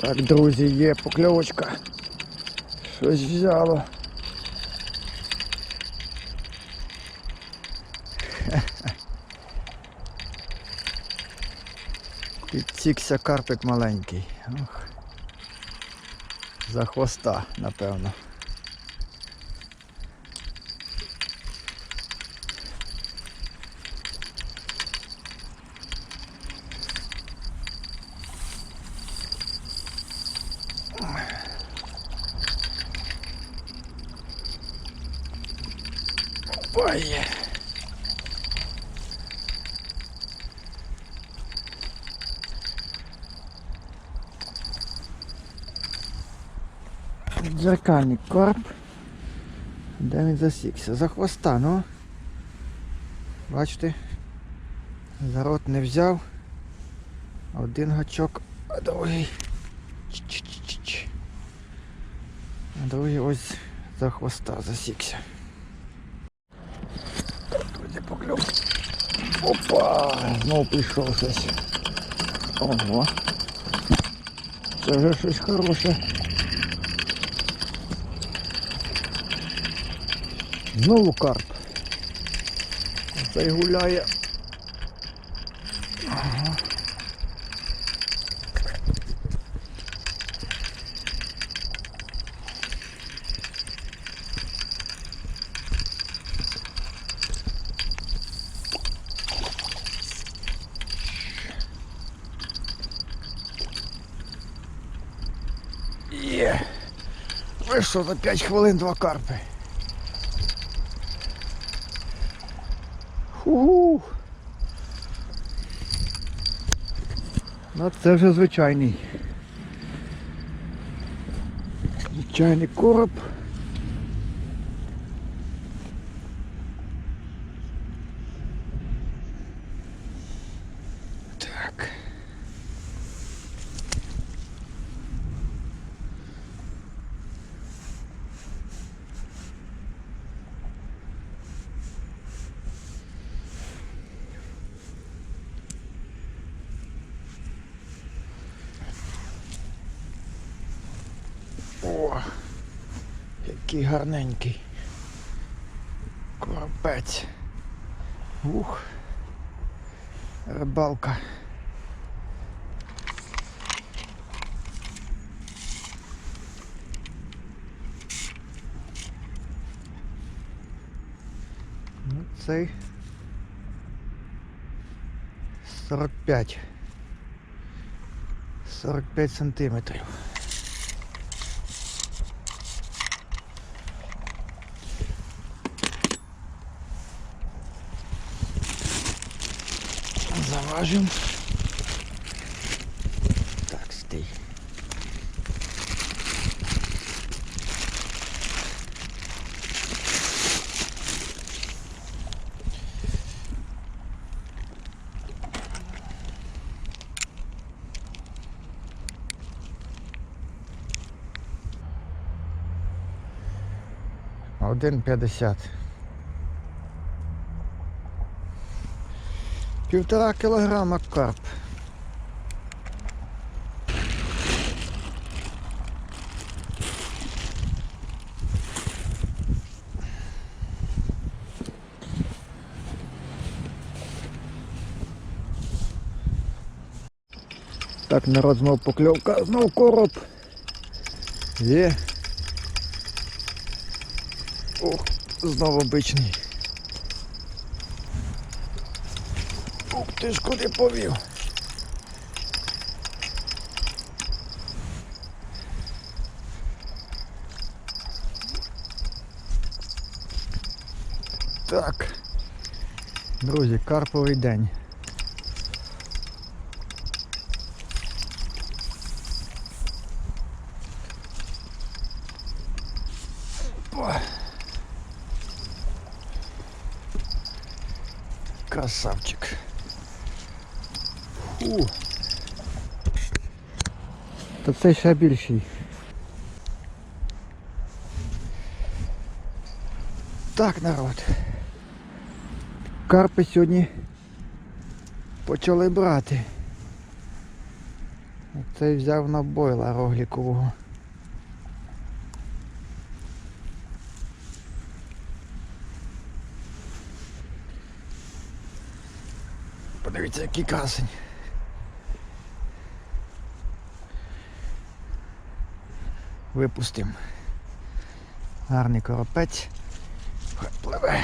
Так, друзі, є покльовочка. Щось взяло. Підсікся карпик маленький. Ох. За хвоста, напевно. Ой. Дзеркальний корп. Де він засікся? За хвоста, ну. Бачите? За рот не взяв. Один гачок, а другий. Ч-ч-ч-ч. А другий ось за хвоста засікся. Друзі. Опа! Знову прийшов щось. Ого. Це вже щось хороше. Знову карп. Цей гуляє. Що, за 5 хвилин два карпи? Фу. Ну це вже звичайний. Звичайний короб. Так. О, який гарненький. Коропець. Ух. Рибалка. Ну, цей 45. 45 сантиметрів. Заважим. Так, стій. Один п'ятдесят. Півтора кілограма карп. Так, народ знов покльовка, знов короб. Є. Ох, знов обичний. Ух ти ж куди повів. Так. Друзі, карповий день. Красавчик. Фу. Та це ще більший. Так, народ. Карпи сьогодні почали брати. Цей взяв на бойла роглікового. Подивіться, який красень. Випустим. Гарний коропець. Хай пливе.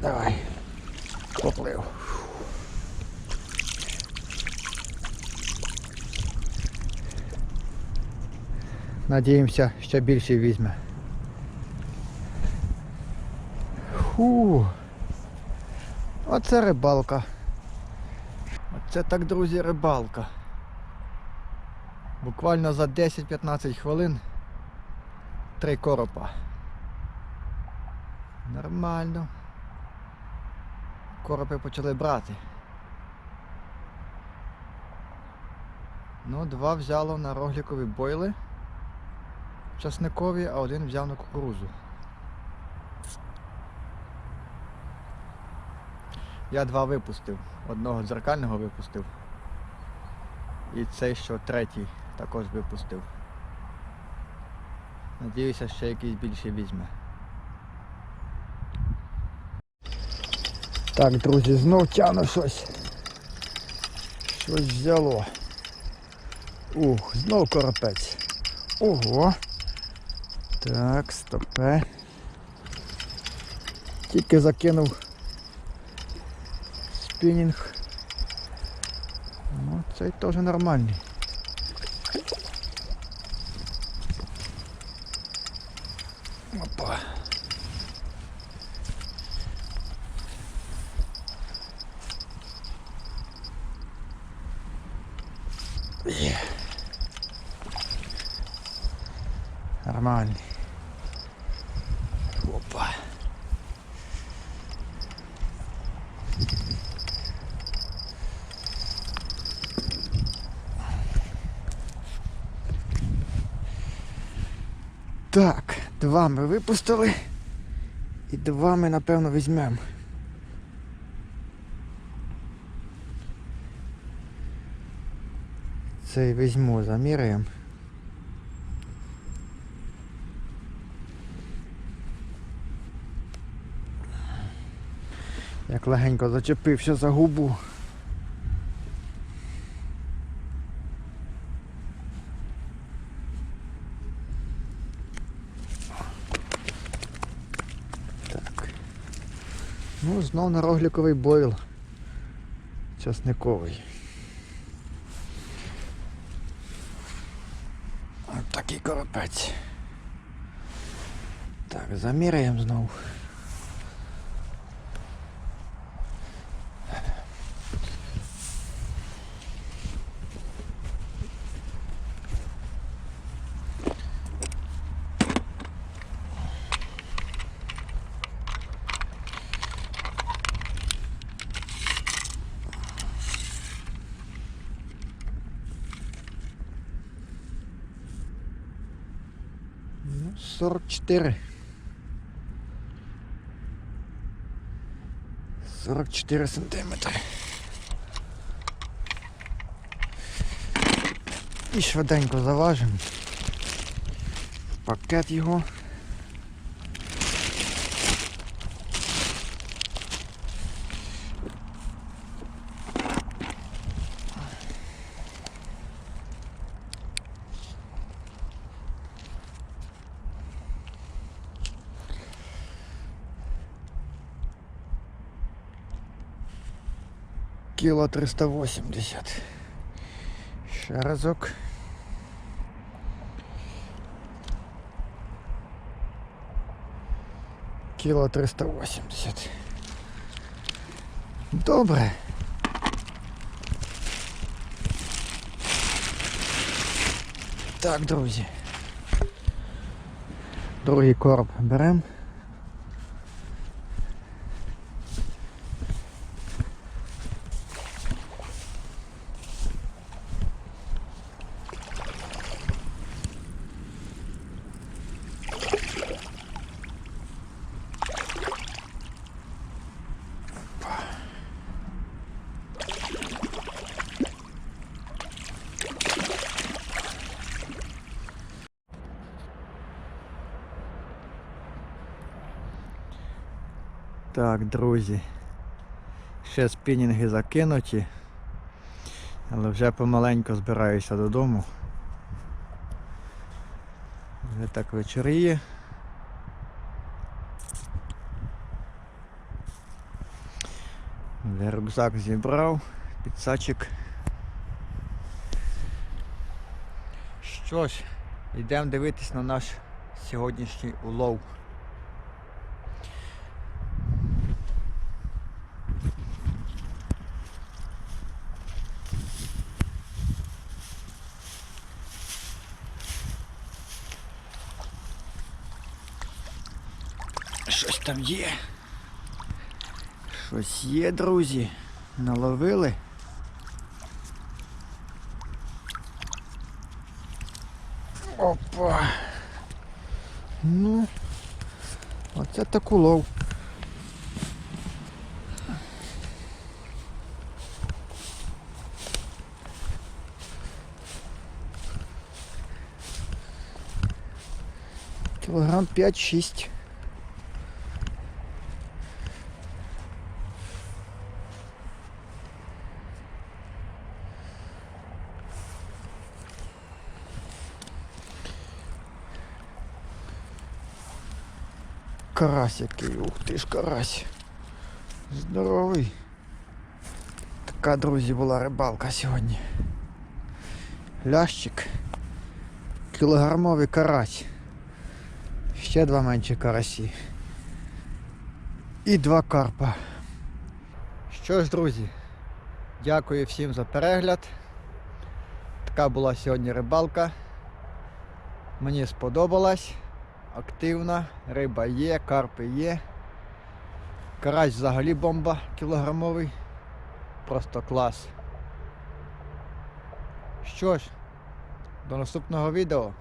Давай. Поплив. Надіємося, ще більше візьме. Фу. Оце рибалка. Оце так, друзі, рибалка. Буквально за 10-15 хвилин три коропа. Нормально. Коропи почали брати. Ну, два взяло на роглікові бойли часникові, а один взяв на кукурузу. Я два випустив. Одного дзеркального випустив. І цей, що третій, також випустив. Надіюся, ще якийсь більше візьме. Так, друзі, знов тяну щось. Щось взяло. Ух, знов коропець. Ого. Так, стопе. Тільки закинув спінінг. Ну, цей теж нормальний. Опа. Є. Нормальний. Опа. Так, два ми випустили. І два ми, напевно, візьмемо. Цей візьму, заміряємо. Як легенько зачепився за губу. Так. Ну, знов на рогліковий бойл. Часниковий. От такий коропець. Так, заміряємо знову. Ну, 44. 44 сантиметри. І швиденько заважимо. Пакет його. Кіло 380. Ще разок. Кіло 380. Добре. Так, друзі. Другий короб беремо. Так, друзі. Ще спінінги закинуті. Але вже помаленьку збираюся додому. Вже так вечоріє. Вже рюкзак зібрав, підсачик. Що ж, йдемо дивитись на наш сьогоднішній улов. Щось там є. Щось є, друзі. Наловили. Опа. Ну, оце так улов. Кілограм 5-6. Карась який, ух ти ж карась. Здоровий. Така, друзі, була рибалка сьогодні. Лящик. Кілограмовий карась. Ще два менші карасі. І два карпа. Що ж, друзі, дякую всім за перегляд. Така була сьогодні рибалка. Мені сподобалась активна, риба є, карпи є. Карась взагалі бомба кілограмовий. Просто клас. Що ж, до наступного відео.